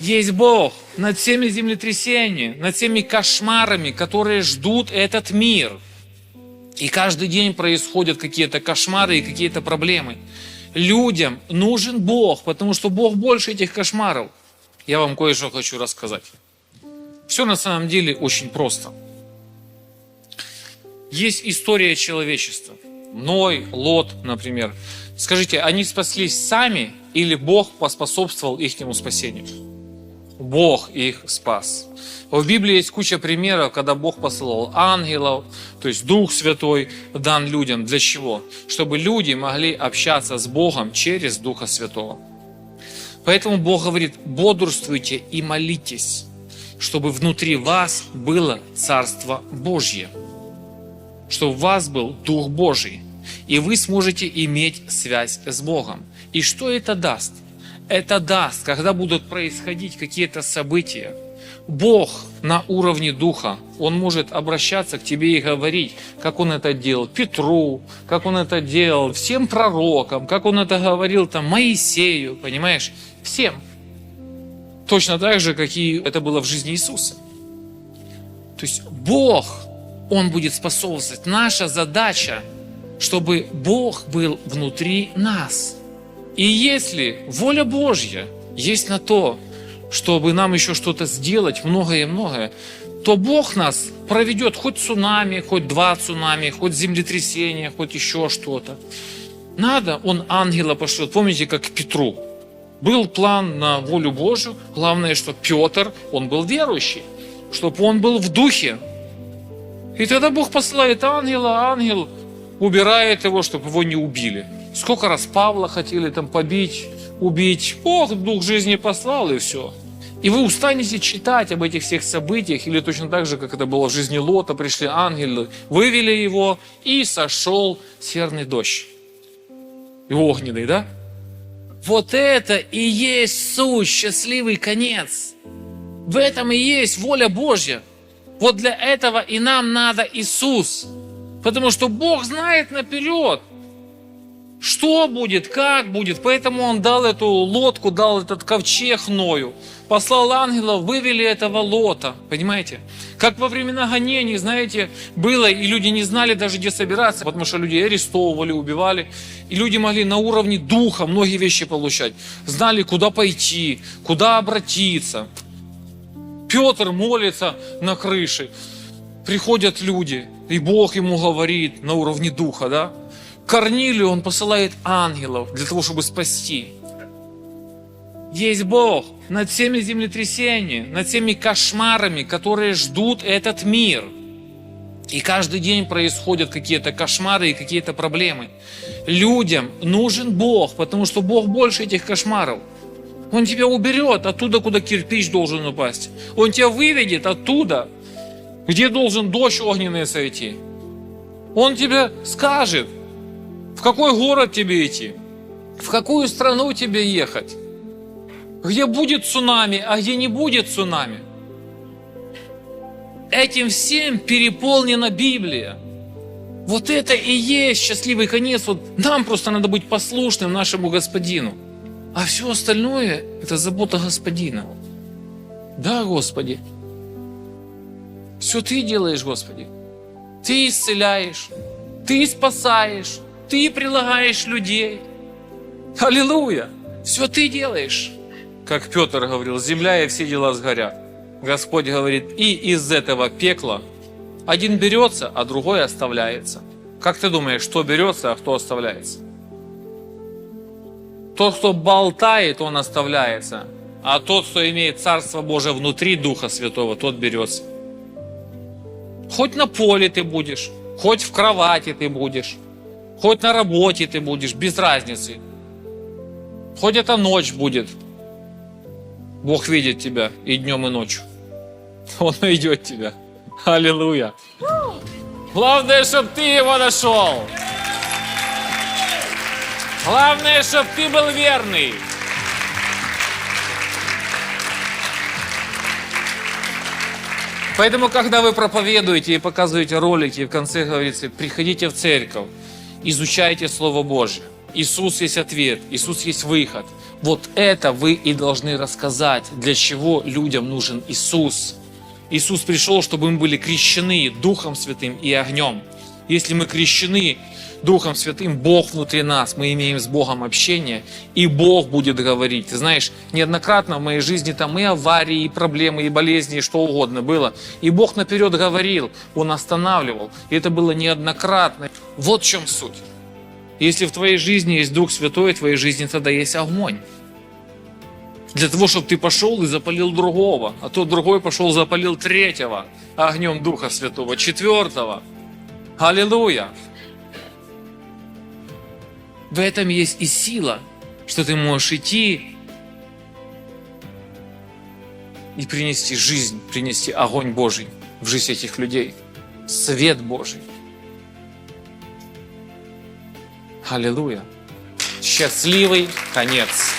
Есть Бог над всеми землетрясениями, над всеми кошмарами, которые ждут этот мир. И каждый день происходят какие-то кошмары и какие-то проблемы. Людям нужен Бог, потому что Бог больше этих кошмаров. Я вам кое-что хочу рассказать. Все на самом деле очень просто. Есть история человечества. Ной, Лот, например. Скажите, они спаслись сами или Бог поспособствовал их спасению? Бог их спас. В Библии есть куча примеров, когда Бог посылал ангелов, то есть Дух Святой дан людям. Для чего? Чтобы люди могли общаться с Богом через Духа Святого. Поэтому Бог говорит, бодрствуйте и молитесь, чтобы внутри вас было Царство Божье, чтобы у вас был Дух Божий, и вы сможете иметь связь с Богом. И что это даст? Это даст, когда будут происходить какие-то события, Бог на уровне духа, Он может обращаться к тебе и говорить, как Он это делал Петру, как Он это делал всем пророкам, как Он это говорил там Моисею, понимаешь? Всем. Точно так же, как и это было в жизни Иисуса. То есть Бог, Он будет способствовать. Наша задача, чтобы Бог был внутри нас. И если воля Божья есть на то, чтобы нам еще что-то сделать, многое-многое, то Бог нас проведет хоть цунами, хоть два цунами, хоть землетрясение, хоть еще что-то. Надо, Он ангела пошлет. Помните, как Петру. Был план на волю Божию. Главное, что Петр, он был верующий. Чтобы он был в духе. И тогда Бог посылает ангела, ангел убирает его, чтобы его не убили. Сколько раз Павла хотели там побить, убить. Бог дух жизни послал, и все. И вы устанете читать об этих всех событиях, или точно так же, как это было в жизни Лота, пришли ангелы, вывели его, и сошел серный дождь. И огненный, да? Вот это и есть суть, счастливый конец. В этом и есть воля Божья. Вот для этого и нам надо Иисус. Потому что Бог знает наперед, что будет, как будет. Поэтому Он дал эту лодку, дал этот ковчег Ною послал ангелов, вывели этого лота, понимаете? Как во времена гонений, знаете, было, и люди не знали даже, где собираться, потому что люди арестовывали, убивали, и люди могли на уровне духа многие вещи получать, знали, куда пойти, куда обратиться. Петр молится на крыше, приходят люди, и Бог ему говорит на уровне духа, да? Корнилию он посылает ангелов для того, чтобы спасти. Есть Бог над всеми землетрясениями, над всеми кошмарами, которые ждут этот мир. И каждый день происходят какие-то кошмары и какие-то проблемы. Людям нужен Бог, потому что Бог больше этих кошмаров. Он тебя уберет оттуда, куда кирпич должен упасть. Он тебя выведет оттуда, где должен дождь огненный сойти. Он тебе скажет, в какой город тебе идти, в какую страну тебе ехать где будет цунами, а где не будет цунами. Этим всем переполнена Библия. Вот это и есть счастливый конец. Вот нам просто надо быть послушным нашему Господину. А все остальное – это забота Господина. Да, Господи. Все Ты делаешь, Господи. Ты исцеляешь, Ты спасаешь, Ты прилагаешь людей. Аллилуйя. Все Ты делаешь как Петр говорил, земля и все дела сгорят. Господь говорит, и из этого пекла один берется, а другой оставляется. Как ты думаешь, что берется, а кто оставляется? Тот, кто болтает, он оставляется. А тот, кто имеет Царство Божие внутри Духа Святого, тот берется. Хоть на поле ты будешь, хоть в кровати ты будешь, хоть на работе ты будешь, без разницы. Хоть это ночь будет, Бог видит тебя и днем, и ночью. Он найдет тебя. Аллилуйя. Главное, чтобы ты его нашел. Главное, чтобы ты был верный. Поэтому, когда вы проповедуете и показываете ролики, в конце говорится, приходите в церковь, изучайте Слово Божье. Иисус есть ответ, Иисус есть выход. Вот это вы и должны рассказать, для чего людям нужен Иисус. Иисус пришел, чтобы мы были крещены Духом Святым и огнем. Если мы крещены Духом Святым, Бог внутри нас, мы имеем с Богом общение, и Бог будет говорить. Ты знаешь, неоднократно в моей жизни там и аварии, и проблемы, и болезни, и что угодно было. И Бог наперед говорил, Он останавливал. И это было неоднократно. Вот в чем суть. Если в твоей жизни есть Дух Святой, в твоей жизни тогда есть огонь. Для того, чтобы ты пошел и запалил другого, а тот другой пошел запалил третьего огнем Духа Святого, четвертого. Аллилуйя! В этом есть и сила, что ты можешь идти и принести жизнь, принести огонь Божий в жизнь этих людей, свет Божий. Аллилуйя! Счастливый конец!